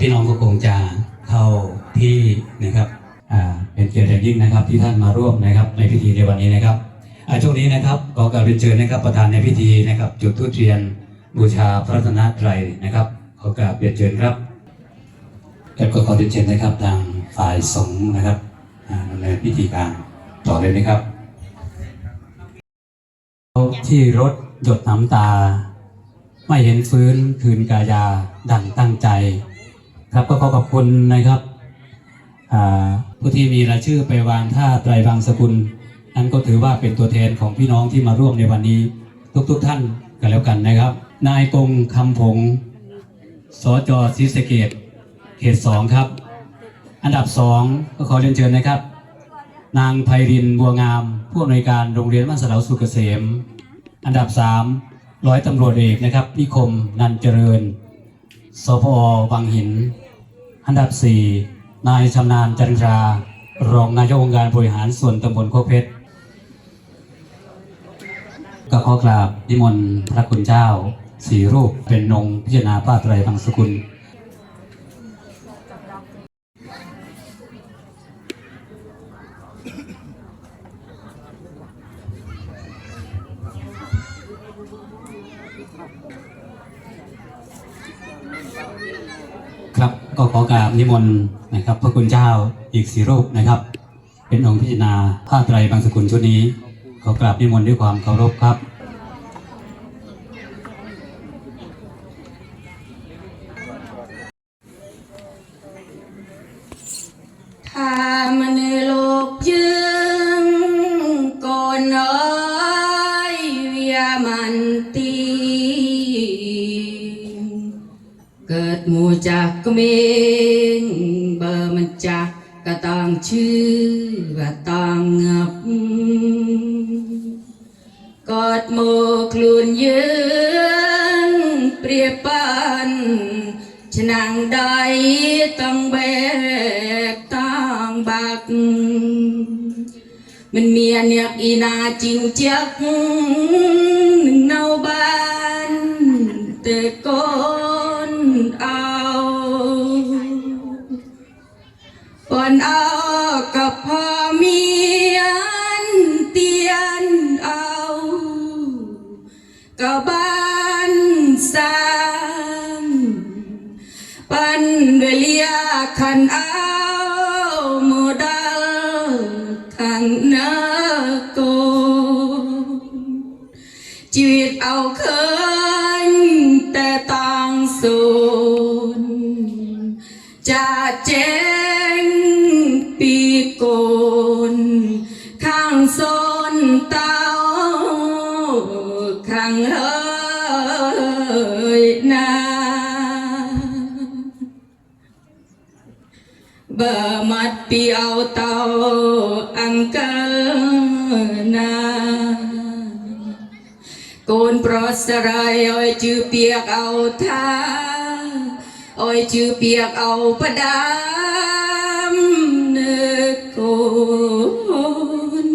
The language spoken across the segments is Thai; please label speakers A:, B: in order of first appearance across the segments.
A: พี่น้องก็คงจะเข้าที่นะครับเป็นเกียรติอย่างยิ่งนะครับที่ท่านมาร่วมนะครับในพิธีในวันนี้นะครับช่วงนี้นะครับขอกราบเรียนเชิญนะครับประธานในพิธีนะครับ จุดธูปเทียนบูชาพระรัตนตรัยนะครับขอกราบเรียนเชิญครับแล้วก็ขอเรียนเชิญนะครับทางฝ่ายสงฆ์นะครับอ่าดำเนินพิธีการต่อเลยนะครับที่รถหยดน้ำตา ไม่เห็นฟื้นคืนกายาดังตั้งใจ ครับก็ขอขอบคุณนะครับผู้ที่มีรายชื่อไปวางท่าไตรบางสกุล นั้นก็ถือว่าเป็นตัวแทนของพี่น้องที่มาร่วมในวันนี้ ทุกๆทท่านกันแล้วกันนะครับ นายกงคำผงสจศรีสเกตเขตสองครับ อันดับสองก็ขอเรียนเชิญนะครับ นางไพรินบัวงาม ผู้อำนวยการโรงเรียนบ้านสะเหลาสุกเกษม อันดับสามร้อยตำรวจเอกนะครับนิคมนันเจริญสพวังหิน อันดับสี่นายชำนาญจันทรารองนายกองค์การบริหารส่วนตำบลโคกเพชรก็ขอกราบนิมนต์พระคุณเจ้าสี่รูปเป็นนงพิจารณาป้าไตรบางสกุล ครับ ก็ขอกราบนิมนต์นะครับ พระคุณเจ้าอีกสี่รูปนะครับ เป็นองค์พิจารณาผ้าไตรบางสกุลชุดนี้ ขอกราบนิมนต์ด้วยความเคารพครับ
B: ถ้ามันโลกยึงก่อนน้อ មួយចាស់ក្មេងបើមិនចាស់ក៏តង់ឈឺក៏តង់ងាប់កត់មកខ្លួនយើងព្រាបានឆ្នាំងដៃតង់បែកតង់បាក់មិនមានអ្នកអ៊ីណាជីងជាក់នឹងនៅបានតែកូន อนเอากับพ่อเมียนเตียนเอากับบ้านสางปันด้วเลียขันเอาโมดาลขังนาโกนชีวิตเอาเคย จะเจ๊งปีโกนข้างโซนเตาข้างเฮยนาเบอร์มัดเปียวเตาอังเกลนาโกนปรสรายอ้อยจือเปียกเอาท่า อ้อยจือเปียกเอาประดามเนกโกน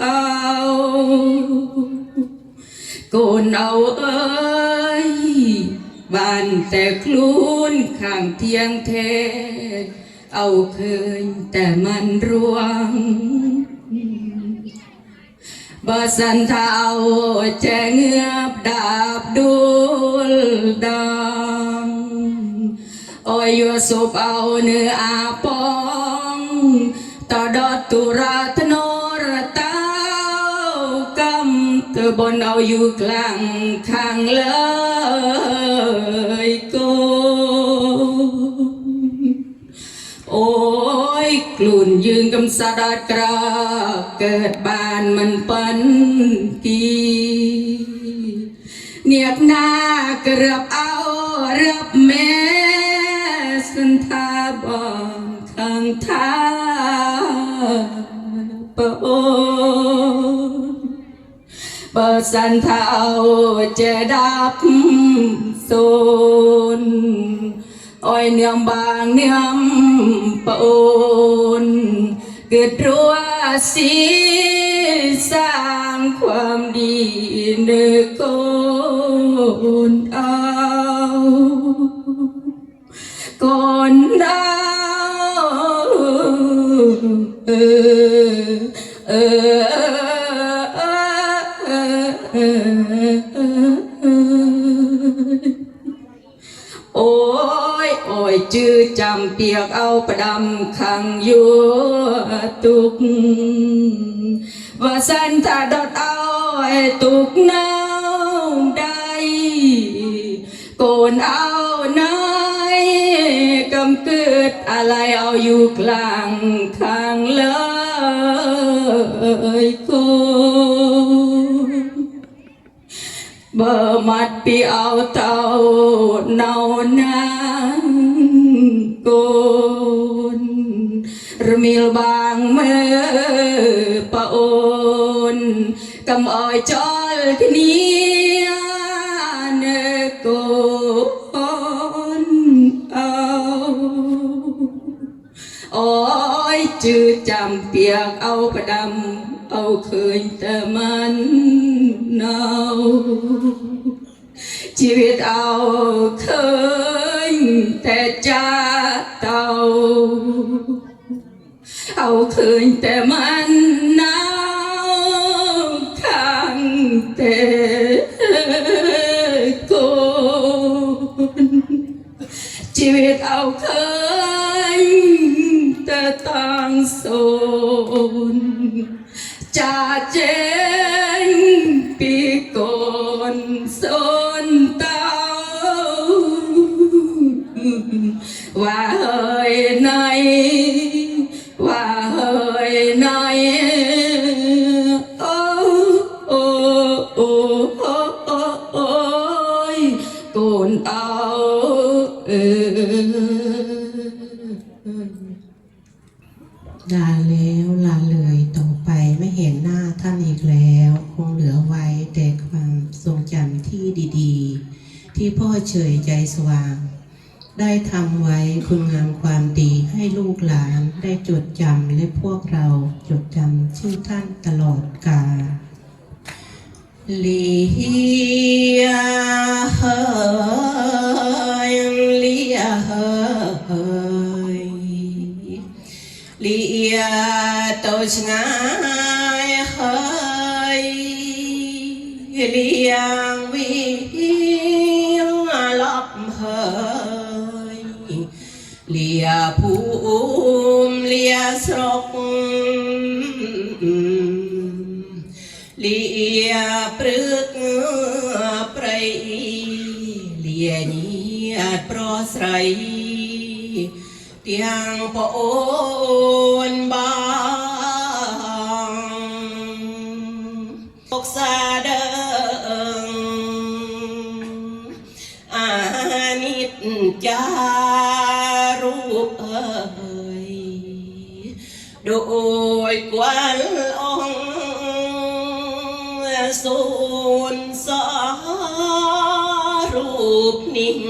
B: เอาโกนเอาเอ้ยบ้านแต่คลูนข้างเทียงเท เอาเคยแต่มันรวงบาสันเทาแจงเงือบดาบดูลดา អយយោសុបអោនឺអាប៉ងតដតុរាធ្នោរតាកំទៅបនអោយូខ្លាំងខាងលើយគូអូយខ្លួនយើងកំសាត់ដល់ក្រកើតបានមិនប៉ិនគីអ្នកណាក្របអោរាប់មេ สันทาบองข้างทาปะโอนเปิดสันเท้าจะดับโซนอ้อยเนืองบางเนืองปะโอนเกิดรัวสีสร้างความดีเนื้อโกน จื้อจำเปียกเอาประดำขังอยู่ตุก ว่าสันถ้าดอดเอาไอ้ตุกเน่าได้โกนเอาไหนกำเกิดอะไรเอาอยู่กลางข้างเลยโกนบอมัดปีเอาเต่าเนานัง រមៀលបាងមើប៉អូនកុំអោយចោលគ្នានៅកូនអោអើយជឿចាំទៀកអោផ្ដាំអោឃើញតែមិនណៅជីវិតអោឃើញតែចា เอาเคยแต่มันหนาวข้างแต่คนชีวิตเอาเคยแต่ต่างโซนจะเจนปีก่อนโซนเต้าว่าเฮ้ยไหน เห
C: ลือไว้แต่ความทรงจำที่ดีๆ ที่พ่อเฉยใจสว่าง ได้ทำไว้คุณงามความดีให้ลูกหลานได้จดจำและพวกเราจดจำชื่อท่านตลอดกาลเลียเฮยเลียเฮยเลียโตชงา ព្រឹកព្រៃលាញាតប្រស្រ័យទាំងប្អូនបងអុកសាដើងអានិតចារូបអើយដោយគួលអ งอานิจจารูปเอ่ยโดยกวนองค์สูนสารูปนิ่ง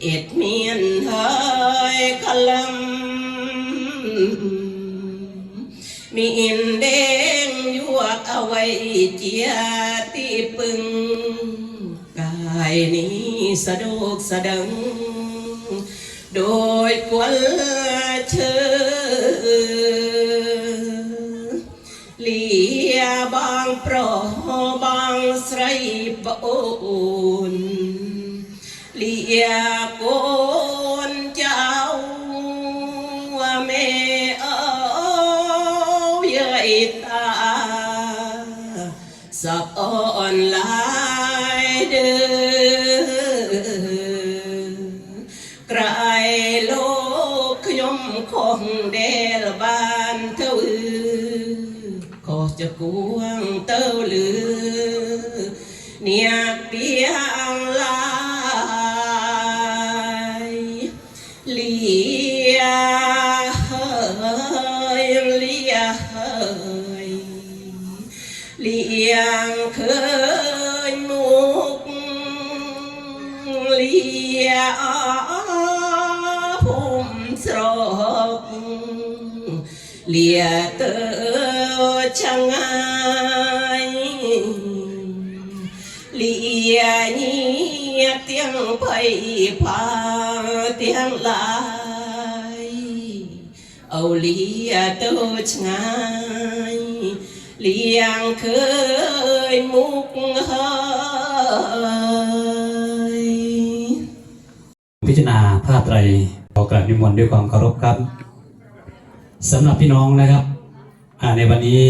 C: เอ็ดเมียนเฮยคลำมีอินเด้งยวกเอาไว้เจียตีปึง กายนี้สะดวกสะดัง โดยกวนเชิญ ប្រុសបងស្រីប្អូនលីយ៉ាកូ เต้าลือเนียเปียงลายเลียเฮยเลียเฮยเลียงเคยมุกเลียพุ่มสรกเลียเตอชะงา ยเลี้ยเนียเตียยงไผ่พาเตียงลายเอาเลียโตชงายเลี้ยงเคยมุกเฮย
A: พิจารณาผ้าไตรขอกราบนิมนต์ด้วยความเคารพครับสำหรับพี่น้องนะครับในวันนี้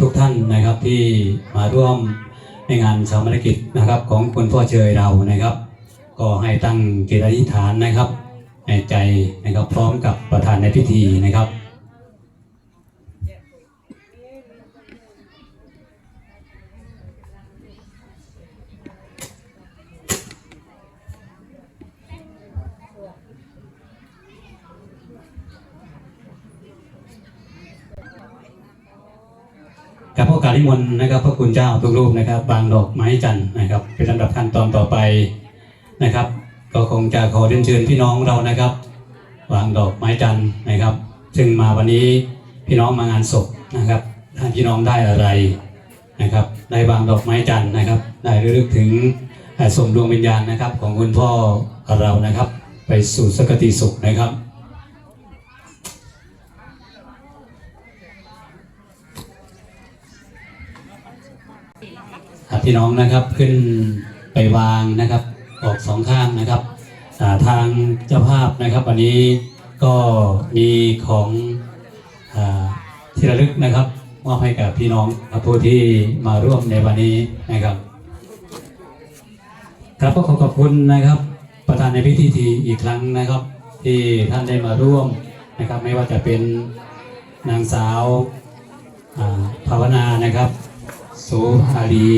A: ทุกท่านนะครับที่มาร่วมในงานสามนกิจนะครับของคุณพ่อเชยเรานะครับ ก็ให้ตั้งจิตอธิษฐานนะครับในใจนะครับพร้อมกับประธานในพิธีนะครับกับพระโอกาสนิมนต์นะครับพระคุณเจ้าทุกรูปนะครับ บางดอกไม้จันทร์นะครับ เป็นลำดับขั้นตอนต่อไป นะครับ ก็คงจะขอเรียนเชิญพี่น้องเรานะครับวางดอกไม้จันทร์นะครับ ซึ่งมาวันนี้พี่น้องมางานศพนะครับท่านพี่น้องได้อะไรนะครับได้วางดอกไม้จันทร์นะครับ ได้ระลึกถึงส่งดวงวิญญาณนะครับ ของคุณพ่อเรานะครับ ไปสู่สกติสุขนะครับพี่น้องนะครับขึ้นไปวางนะครับ ออกสองข้างนะครับาทางเจ้าภาพนะครับ วันนี้ก็มีของอที่ระลึกนะครับมอบให้กับพี่น้องผู้ที่มาร่วมในวันนี้นะครับ ครับก็ขอขอบคุณนะครับ ประธานในพิธีทีอีกครั้งนะครับ ที่ท่านได้มาร่วมนะครับ ไม่ว่าจะเป็นนางสาวภาวนานะครับสุอารี